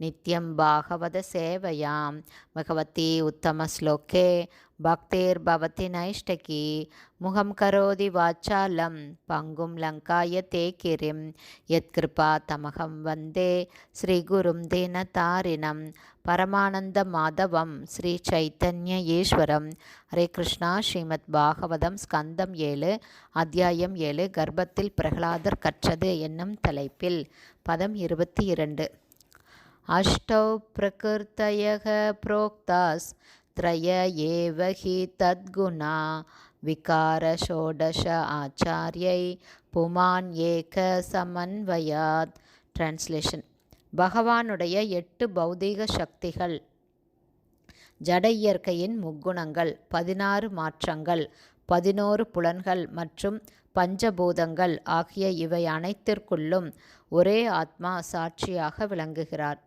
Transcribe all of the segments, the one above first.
நித்யம் பாகவத சேவையாம். பகவதி உத்தம ஸ்லோகே. பக்தேர் பவதி நைஷ்டகி. முகம் கரோதி வாச்சாலம். பங்கும் லங்காய தே கிரிம் யத்கிருபா தமகம் வந்தே. ஸ்ரீகுரும் தீனதாரிணம் பரமானந்த மாதவம். ஸ்ரீ சைத்தன்ய ஈஸ்வரம். ஹரே கிருஷ்ணா. ஸ்ரீமத் பாகவதம் ஸ்கந்தம் ஏழு. அத்தியாயம் ஏழு. கர்ப்பத்தில் பிரகலாதர் கற்றது என்னும் தலைப்பில். பதம் இருபத்தி இரண்டு. अष्टौ प्रकृतयः प्रोक्तास् त्रय एव हि तद्गुणा विकारषोडश आचार्यै புமான் ஏக சமன்வயாத் டிரான்ஸ்லேஷன் பகவானுடைய எட்டு பௌதீக சக்திகள் ஜட இயற்கையின் முக்குணங்கள் பதினாறு மாற்றங்கள் பதினோரு புலன்கள் மற்றும் பஞ்சபூதங்கள் ஆகிய இவை அனைத்திற்குள்ளும் ஒரே ஆத்மா சாட்சியாக விளங்குகிறார்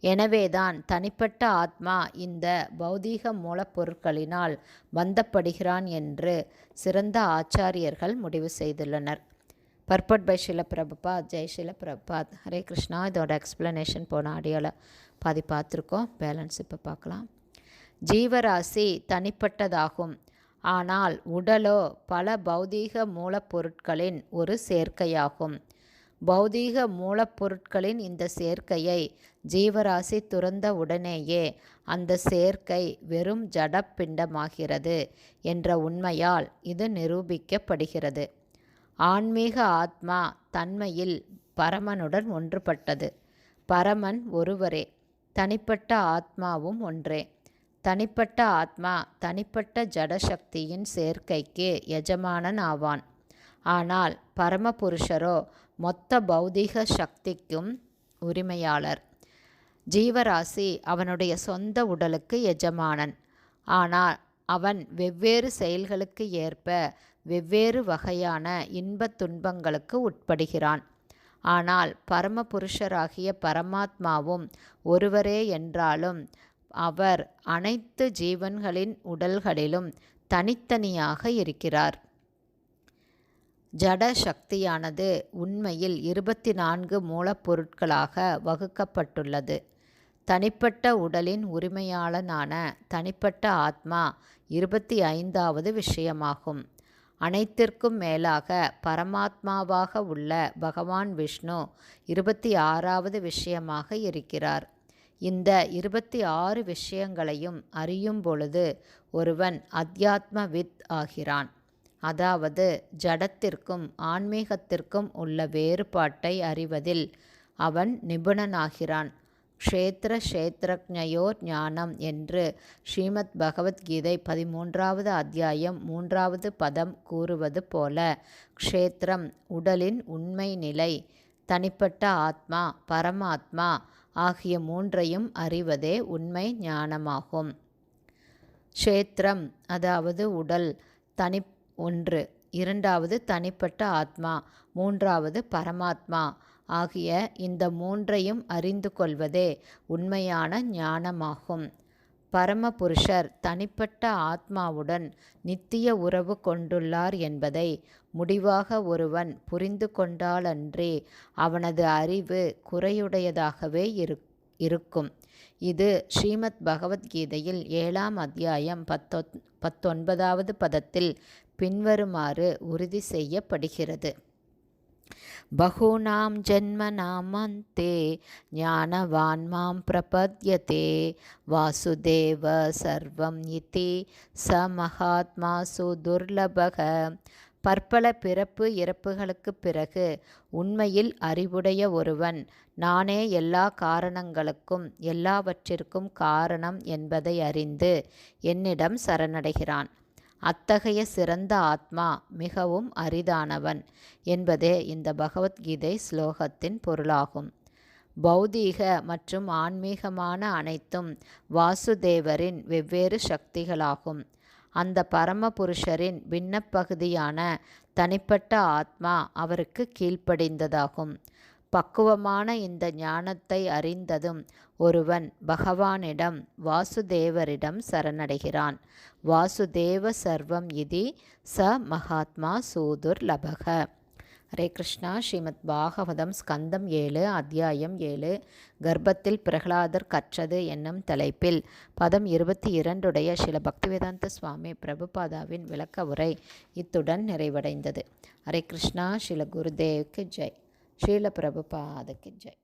எனவேதான் தனிப்பட்ட ஆத்மா இந்த பௌதீக மூலப்பொருட்களினால் பந்தப்படுகிறான் என்று சிறந்த ஆச்சாரியர்கள் முடிவு செய்துள்ளனர். Purport by Srila Prabhupad. Jai Srila Prabhupad. Hare Krishna. இதோட எக்ஸ்ப்ளனேஷன் போன ஆடியோவில் பாதி பார்த்துருக்கோம். பேலன்ஸ் இப்போ பார்க்கலாம். ஜீவராசி தனிப்பட்டதாகும். ஆனால் உடலோ பல பௌதீக மூலப்பொருட்களின் ஒரு சேர்க்கையாகும். பௌதீக மூலப்பொருட்களின் இந்த சேர்க்கையை ஜீவராசி துறந்த உடனேயே அந்த சேர்க்கை வெறும் ஜடப்பிண்டமாகிறது என்ற உண்மையால் இது நிரூபிக்கப்படுகிறது. ஆன்மீக ஆத்மா தன்மையில் பரமனுடன் ஒன்றுபட்டது. பரமன் ஒருவரே தனிப்பட்ட ஆத்மாவும் ஒன்றே. தனிப்பட்ட ஆத்மா தனிப்பட்ட ஜடசக்தியின் சேர்க்கைக்கு எஜமானன் ஆவான். ஆனால் பரமபுருஷரோ மொத்த பௌதிக சக்திக்கும் உரிமையாளர். ஜீவராசி அவனுடைய சொந்த உடலுக்கு எஜமானன். ஆனால் அவன் வெவ்வேறு செயல்களுக்கு ஏற்ப வெவ்வேறு வகையான இன்பத் துன்பங்களுக்கு உட்படுகிறான். ஆனால் பரமபுருஷராகிய பரமாத்மாவும் ஒருவரே என்றாலும் அவர் அனைத்து ஜீவன்களின் உடல்களிலும் தனித்தனியாக இருக்கிறார். ஜட சக்தியானது உண்மையில் இருபத்தி நான்கு மூலப்பொருட்களாக வகுக்கப்பட்டுள்ளது. தனிப்பட்ட உடலின் உரிமையாளனான தனிப்பட்ட ஆத்மா இருபத்தி ஐந்தாவது விஷயமாகும். அனைத்திற்கும் மேலாக பரமாத்மாவாக உள்ள பகவான் விஷ்ணு இருபத்தி ஆறாவது விஷயமாக இருக்கிறார். இந்த இருபத்தி ஆறு விஷயங்களையும் அறியும் பொழுது ஒருவன் அத்தியாத்மவித் ஆகிறான். அதாவது ஜடத்திற்கும் ஆன்மீகத்திற்கும் உள்ள வேறுபாட்டை அறிவதில் அவன் நிபுணனாகிறான். க்ஷேத்திர க்ஷேத்திரஜயோர் ஞானம் என்று ஸ்ரீமத் பகவத்கீதை பதிமூன்றாவது அத்தியாயம் மூன்றாவது பதம் கூறுவது போல க்ஷேத்திரம் உடலின் உண்மை நிலை தனிப்பட்ட ஆத்மா பரமாத்மா ஆகிய மூன்றையும் அறிவதே உண்மை ஞானமாகும். க்ஷேத்திரம் அதாவது உடல் தனி ஒன்று இரண்டாவது தனிப்பட்ட ஆத்மா மூன்றாவது பரமாத்மா ஆகிய இந்த மூன்றையும் அறிந்து கொள்வதே உண்மையான ஞானமாகும். பரமபுருஷர் தனிப்பட்ட ஆத்மாவுடன் நித்திய உறவு கொண்டுள்ளார் என்பதை முடிவாக ஒருவன் புரிந்து கொண்டாலன்றி அவனது அறிவு குறையுடையதாகவே இருக்கும். இது ஸ்ரீமத் பகவத்கீதையில் ஏழாம் அத்தியாயம் பத்தொ பத்தொன்பதாவது பதத்தில் பின்வருமாறு உறுதி செய்யப்படுகிறது. பகூனாம் ஜன்மநாமந்தே ஞானவான் மாம் பிரபத்யதே வாசுதேவ சர்வம் இதி ச மகாத்மா சுதுர்லபக பற்பல பிறப்பு இறப்புகளுக்கு பிறகு உண்மையில் அறிவுடைய ஒருவன். நானே எல்லா காரணங்களுக்கும் எல்லாவற்றிற்கும் காரணம் என்பதை அறிந்து என்னிடம் சரணடைகிறான். அத்தகைய சிறந்த ஆத்மா மிகவும் அரிதானவன் என்பதே இந்த பகவத்கீதை ஸ்லோகத்தின் பொருளாகும். பௌதீக மற்றும் ஆன்மீகமான அனைத்தும் வாசுதேவரின் வெவ்வேறு சக்திகளாகும். அந்த பரமபுருஷரின் பின்னப்பகுதியான தனிப்பட்ட ஆத்மா அவருக்கு கீழ்ப்படிந்ததாகும். பக்குவமான இந்த ஞானத்தை அறிந்ததும் ஒருவன் பகவானிடம் வாசுதேவரிடம் சரணடைகிறான். வாசுதேவ சர்வம் இதி ச மகாத்மா சூதுர் லபக. ஹரே கிருஷ்ணா. ஸ்ரீமத் பாகவதம் ஸ்கந்தம் ஏழு அத்தியாயம் ஏழு. கர்ப்பத்தில் பிரகலாதர் கற்றது என்னும் தலைப்பில் பதம் இருபத்தி இரண்டுடைய சில பக்திவேதாந்த சுவாமி பிரபுபாதாவின் விளக்க உரை இத்துடன் நிறைவடைந்தது. ஹரே கிருஷ்ணா. ஸ்ரீல குருதேவ்க்கு ஜெய். ஸ்ரீல பிரபுபாதக்கு ஜெய்.